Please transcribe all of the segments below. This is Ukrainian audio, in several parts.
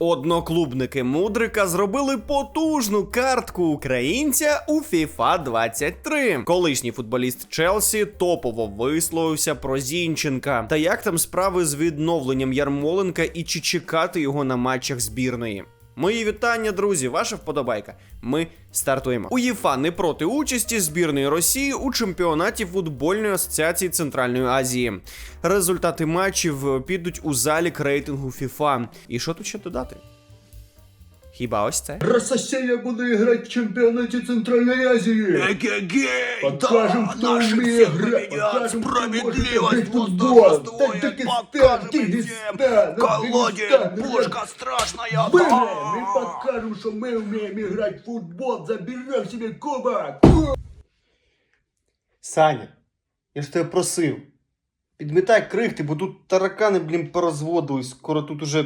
Одноклубники Мудрика зробили потужну картку українця у FIFA 23. Колишній футболіст Челсі топово висловився про Зінченка. Та як там справи з відновленням Ярмоленка і чи чекати його на матчах збірної? Мої вітання, друзі, ваша вподобайка. Ми стартуємо. УЄФА не проти участі збірної Росії у чемпіонаті футбольної асоціації Центральної Азії. Результати матчів підуть у залік рейтингу FIFA. І що тут ще додати? Хіба ось це? Россия буде играть в чемпионате Центральной Азии. Эгегей! Покажем, да, кто наши умеет всех играть, победят, покажем, кто может справедливость играть в футбол. восторжествует, Таджикистан, покажем им Киргизстан, всем, колодец, Афганистан, пушка страшная, Выиграем да! и покажем, что мы умеем играть в футбол. Заберем себе кубок. Саня, я ж тебе просив. Підмітай крихти, бо тут таракани, блін, порозводились. Скоро тут уже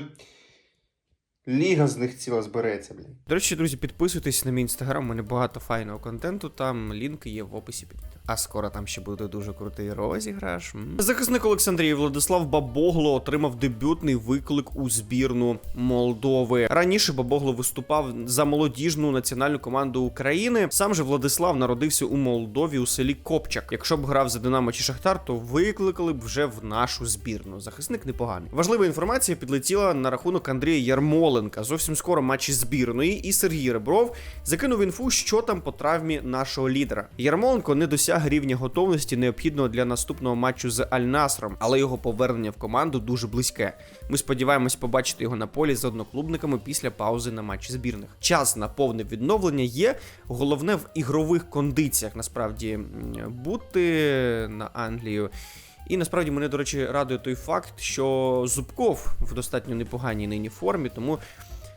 ліга з них ціла збереться, блін. До речі, друзі, підписуйтесь на мій інстаграм, у мене багато файного контенту, там лінки є в описі під. А скоро там ще буде дуже крутий розіграш. Захисник Олександрії Владислав Бабогло отримав дебютний виклик у збірну Молдови. Раніше Бабогло виступав за молодіжну національну команду України. Сам же Владислав народився у Молдові у селі Копчак. Якщо б грав за Динамо чи Шахтар, то викликали б вже в нашу збірну. Захисник непоганий. Важлива інформація підлетіла на рахунок Андрія Ярмоленка. Зовсім скоро матчі збірної, і Сергій Ребров закинув інфу, що там по травмі нашого лідера. Ярмоленко не досяг рівня готовності необхідного для наступного матчу з Аль-Насром, але його повернення в команду дуже близьке. Ми сподіваємось побачити його на полі з одноклубниками після паузи на матчі збірних. Час на повне відновлення є. Головне в ігрових кондиціях насправді бути на Англію. І насправді мене, до речі, радує той факт, що Зубков в достатньо непоганій нині формі, тому.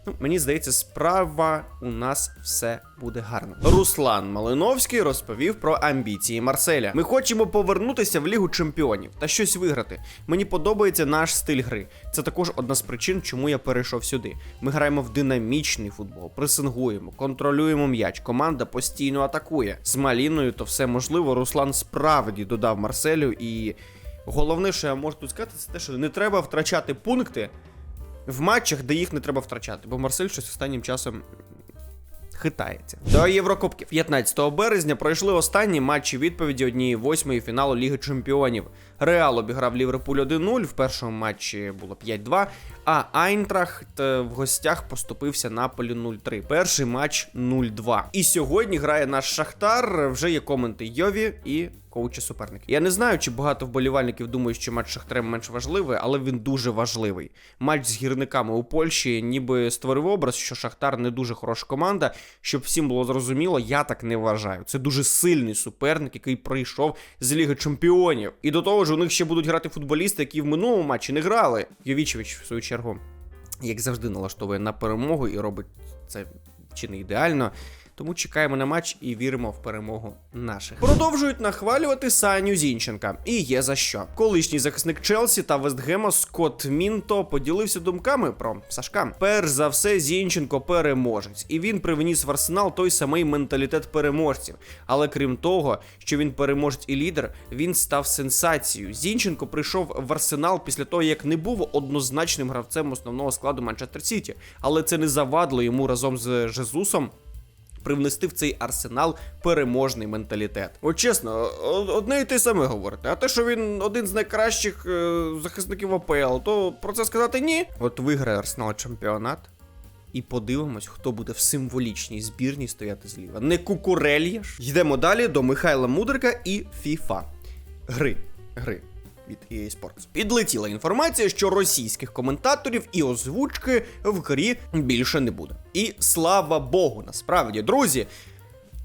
Ну, мені здається, справа у нас все буде гарно. Руслан Малиновський розповів про амбіції Марселя. Ми хочемо повернутися в Лігу Чемпіонів та щось виграти. Мені подобається наш стиль гри. Це також одна з причин, чому я перейшов сюди. Ми граємо в динамічний футбол, пресингуємо, контролюємо м'яч. Команда постійно атакує. З Маліною то все можливо. Руслан справді додав Марселю і. Головне, що я можу тут сказати, це те, що не треба втрачати пункти в матчах, де їх не треба втрачати, бо Марсель щось останнім часом хитається. До Єврокубків 15 березня пройшли останні матчі відповіді однієї восьмої фіналу Ліги Чемпіонів. Реал обіграв Ліверпуль 1-0, в першому матчі було 5-2, а Айнтрахт е, в гостях поступився Наполі 0-3. Перший матч 0-2. І сьогодні грає наш Шахтар. Вже є коменти Йові і коуча суперника. Я не знаю, чи багато вболівальників думають, що матч Шахтарем менш важливий, але він дуже важливий. Матч з гірниками у Польщі ніби створив образ, що Шахтар не дуже хороша команда. Щоб всім було зрозуміло, я так не вважаю. Це дуже сильний суперник, який прийшов з Ліги Чемпіонів. І до того ж, у них ще будуть грати футболісти, які в минулому матчі не грали. Йовічевич, в свою чергу, як завжди, налаштовує на перемогу і робить це чи не ідеально. Тому чекаємо на матч і віримо в перемогу наших. Продовжують нахвалювати Саню Зінченка. І є за що. Колишній захисник Челсі та Вестгема Скотт Мінто поділився думками про Сашка. Перш за все, Зінченко переможець, і він привніс в арсенал той самий менталітет переможців. Але крім того, що він переможець і лідер, він став сенсацією. Зінченко прийшов в арсенал після того, як не був однозначним гравцем основного складу Манчестер Сіті, але це не завадило йому разом з Жезусом привнести в цей арсенал переможний менталітет. От чесно, одне і те саме говорите. А те, що він один з найкращих е, захисників АПЛ, то про це сказати ні. От виграє арсенал чемпіонат. І подивимось, хто буде в символічній збірні стояти зліва. Не кукурелья ж. Йдемо далі до Михайла Мудрика і FIFA. Гри. Гри. Від EA Sports. Підлетіла інформація, що російських коментаторів і озвучки в грі більше не буде. І слава Богу, насправді, друзі.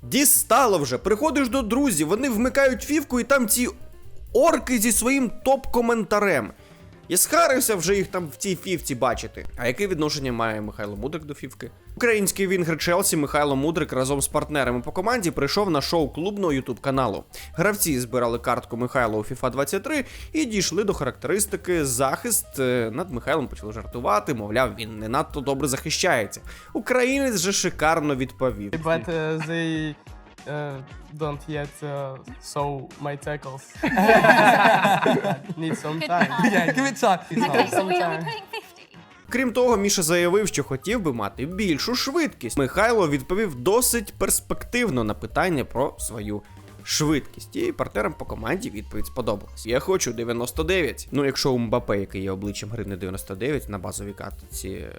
Дістало вже, приходиш до друзів, вони вмикають фівку, і там ці орки зі своїм топ-коментарем. Я схарився вже їх там в цій фівці бачити. А яке відношення має Михайло Мудрик до фівки? Український вінгер Челсі Михайло Мудрик разом з партнерами по команді прийшов на шоу клубного ютуб каналу. Гравці збирали картку Михайла у FIFA 23 і дійшли до характеристики захист. Е, Над Михайлом почали жартувати, мовляв, він не надто добре захищається. Українець же шикарно відповів. but uh, they uh, don't yet uh, sew my tackles. Need some time. Yeah, give it time. Okay, so we are 50? Крім того, Міша заявив, що хотів би мати більшу швидкість. Михайло відповів досить перспективно на питання про свою швидкість. І партнерам по команді відповідь сподобалась. Я хочу 99. Ну, якщо у Мбапе, який є обличчям гри, не 99 на базовій картці, е,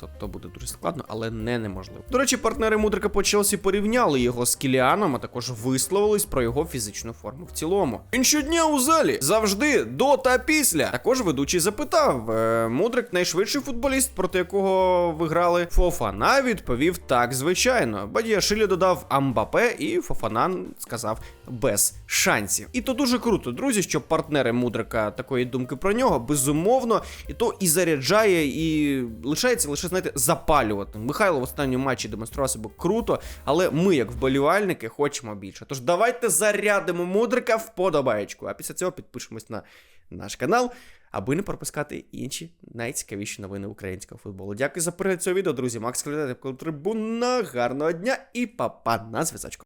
то, то буде дуже складно, але не неможливо. До речі, партнери Мудрика по Челсі порівняли його з Кіліаном, а також висловились про його фізичну форму в цілому. Він щодня у залі завжди до та після. Також ведучий запитав: е, Мудрик найшвидший футболіст, проти якого ви грали. Фофана відповів так, звичайно. Бадіашилі додав Амбапе, і Фофанан сказав без шансів. І то дуже круто, друзі, що партнери Мудрика такої думки про нього, безумовно, і то і заряджає, і лишається лише, знаєте, запалювати. Михайло в останньому матчі демонстрував себе круто, але ми, як вболівальники, хочемо більше. Тож давайте зарядимо Мудрика вподобаєчку, а після цього підпишемось на наш канал. Аби не пропускати інші найцікавіші новини українського футболу. Дякую за перегляд цього відео, друзі. Макс Калідет, трибуна. Гарного дня і папа на зв'язочку.